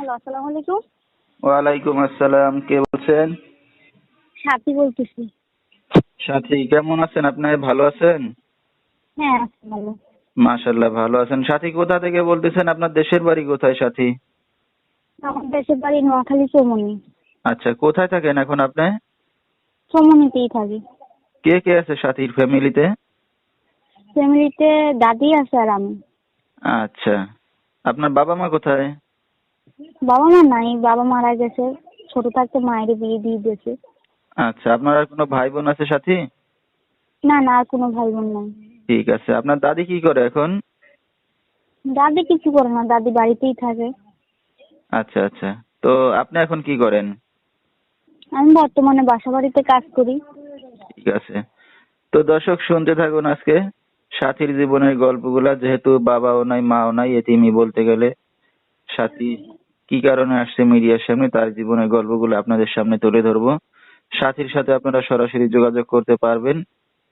Hello আসসালামু আলাইকুম। ওয়ালাইকুম আসসালাম কে বলছেন? সাথী বলতেছি। সাথী কেমন আছেন? আপনি ভালো আছেন? হ্যাঁ আছি ভালো। মাশাল্লাহ ভালো আছেন। সাথী কোথা থেকে বলতেছেন? আপনার দেশের বাড়ি কোথায় সাথী? আমার দেশের বাড়ি নোয়াখালী চৌমনি আচ্ছা কোথায় থাকেন এখন আপনি? চৌমনিতেই থাকি। কে কে আছে সাথীর ফ্যামিলিতে? ফ্যামিলিতে দাদি আছে আর আমি। আচ্ছা আপনার বাবা মা কোথায়? বাবা মা নাই বাবা মারা গেছে ছোট থাকতে মায়ের বিয়ে দিয়ে দিয়েছে। আচ্ছা আপনার আর কোনো ভাই বোন আছে সাথী? না না আর কোনো ভাই বোন নাই। ঠিক আছে আপনার দাদি কি করে এখন? দাদি কিছু করে না দাদি বাড়িতেই থাকে। আচ্ছা আচ্ছা তো আপনি এখন কি করেন? আমি বর্তমানে বাসা বাড়িতে কাজ করি। ঠিক আছে তো দর্শক শুনতে থাকুন আজকে সাথীর জীবনের গল্পগুলা যেহেতু বাবাও নাই মাও নাই এতিমই বলতে গেলে। সাথী কি কারণে আসছে মিডিয়ার সামনে তার জীবনের গল্পগুলো আপনাদের সামনে তুলে ধরবো। সাথীর সাথে আপনারা সরাসরি যোগাযোগ করতে পারবেন।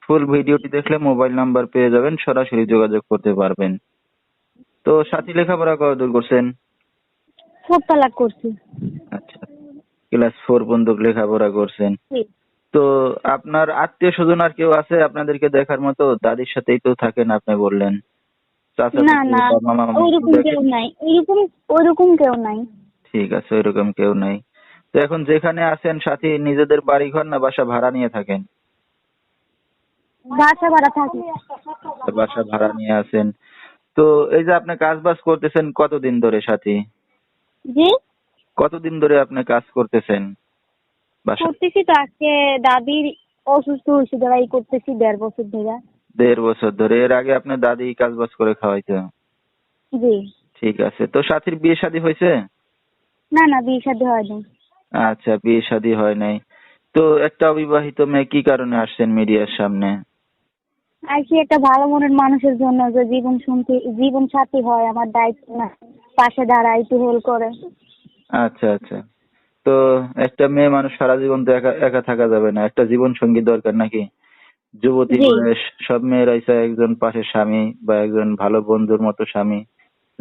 ফুল ভিডিওটি দেখলে মোবাইল নাম্বার পেয়ে যাবেন সরাসরি যোগাযোগ করতে পারবেন। তো সাথী লেখাপড়া কতদূর করছেন? ফোর তালাক করছি। আচ্ছা ক্লাস ফোর পর্যন্ত লেখাপড়া করছেন। তো আপনার আত্মীয় স্বজন আর কেউ আছে আপনাদেরকে দেখার মতো? দাদির সাথেই তো থাকেন আপনি বললেন। না না বা মামা মামি ওইরকম দেখেন? কেউ নাই ওইরকম ওইরকম কেউ নাই। ঠিক আছে ওইরকম কেউ নাই। তো এখন যেখানে আছেন সাথী নিজেদের বাড়ি ঘর না বাসা ভাড়া নিয়ে থাকেন? বাসা ভাড়া থাকি। বাসা ভাড়া নিয়ে আছেন। তো এই যে আপনি কাজ বাজ করতেছেন কতদিন ধরে সাথী? জি? কতদিন ধরে আপনি কাজ করতেছেন করতেছি তো আজকে দাদির অসুস্থ হয়েছে দাঁড়াই করতেছি দেড় বছর ধরে। দেড় বছর ধরে। এর আগে আপনার দাদি কাজ বাজ করে খাওয়াইতো। জি। ঠিক আছে। তো সাথীর বিয়ে শাদী হয়েছে? না না বিয়ে শাদী হয়নি। আচ্ছা বিয়ে শাদী হয় নাই। তো একটা অবিবাহিত মেয়ে কি কারণে আসছেন মিডিয়ার সামনে? কি একটা ভালো মনের মানুষের জন্য যে জীবন সঙ্গী জীবন সাথী হয় আমার দায়িত্ব না। পাশে দাঁড়ায় একটু হেল্প করে। আচ্ছা আচ্ছা। তো একটা মেয়ে মানুষ সারা জীবন তো একা একা থাকা যাবে না। একটা জীবন সঙ্গী দরকার নাকি? যুবতী। বয়স সব মেয়েরাই চায় একজন পাশে স্বামী বা একজন ভালো বন্ধুর মতো স্বামী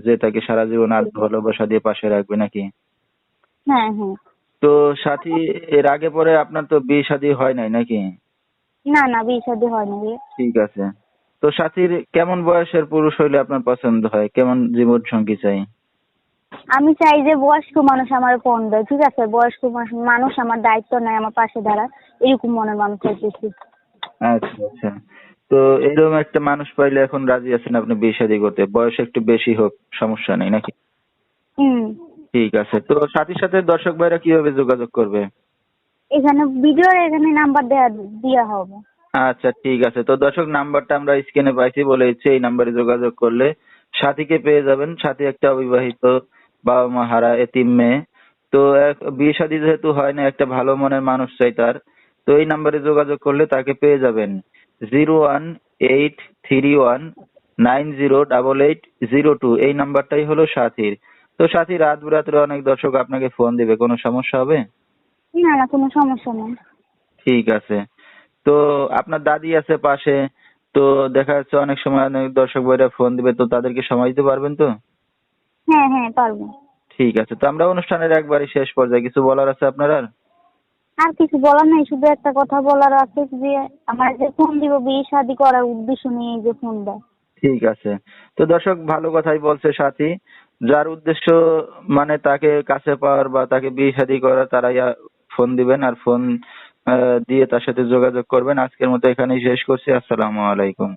যে তাকে সারা জীবন আর ভালোবাসা দিয়ে পাশে রাখবে নাকি? হ্যাঁ হ্যাঁ। তো সাথী এর আগে পরে আপনার তো বিয়ে শাদী হয় নাই নাকি? না না বিয়ে শাদী হয়নি রে। ঠিক আছে। তো সাথীর কেমন বয়সের পুরুষ হইলে আপনার পছন্দ হয়? কেমন জীবন সঙ্গী চাই? আমি চাই যে বয়স্ক মানুষ আমার ফোন দেয় ঠিক আছে? বয়স্ক মানুষ- মানুষ আমার দায়িত্ব নেয় আমার পাশে দাঁড়ায় এরকম মনের মানুষ চাইতেছি। আচ্ছা আচ্ছা। তো এরকম একটা মানুষ পাইলে এখন রাজি আছেন আপনি বিয়ে শাদী করতে। বয়স একটু বেশি হোক সমস্যা নেই নাকি? হুম। ঠিক আছে। তো সাথীর সাথে দর্শক ভাইরা কীভাবে যোগাযোগ করবে? এখানে ভিডিওর এখানে নাম্বার দেয়া দেওয়া হবে। আচ্ছা ঠিক আছে। তো দর্শক নাম্বারটা আমরা স্ক্রিনে পাইছি বলে ইচ্ছে এই নাম্বারে যোগাযোগ করলে সাথীকে পেয়ে যাবেন। সাথী একটা অবিবাহিত বাবা মা হারা এতিম মেয়ে। তো এক বিয়ে শাদী যেহেতু হয় না একটা ভালো মনের মানুষ চাই তার। তো এই নাম্বারে যোগাযোগ করলে তাকে পেয়ে যাবেন। Zero one eight three one nine zero double eight zero two. এই নাম্বারটাই হলো সাথীর। তো সাথী রাত বিরাত্রে অনেক দর্শক আপনাকে ফোন দিবে। কোনো সমস্যা হবে? না না কোনো সমস্যা নেই। ঠিক আছে। তো আপনার দাদি আছে পাশে। তো দেখা যাচ্ছে অনেক সময় অনেক দর্শক ভাইরা ফোন দিবে। তো তাদেরকে সময় দিতে পারবেন তো? হ্যাঁ হ্যাঁ পারব। ঠিক আছে। তো আমরা অনুষ্ঠানের একবারে শেষ পর্যায়ে। কিছু বলার আছে আপনার আর? আর কিছু বলার নেই, শুধু একটা কথা বলার আছে যে আমার যে ফোন দিব, বিয়ে শাদী করার উদ্দেশ্য নিয়ে যে ফোন দেয়। ঠিক আছে। তো দর্শক, ভালো কথাই বলছে সাথী। যার উদ্দেশ্য মানে তাকে কাছে পাওয়ার বা তাকে বিয়ে শাদী করার, তারাই ফোন দিবেন আর ফোন দিয়ে তার সাথে যোগাযোগ করবেন। আজকের মতো এখানেই শেষ করছি। আসসালামু আলাইকুম।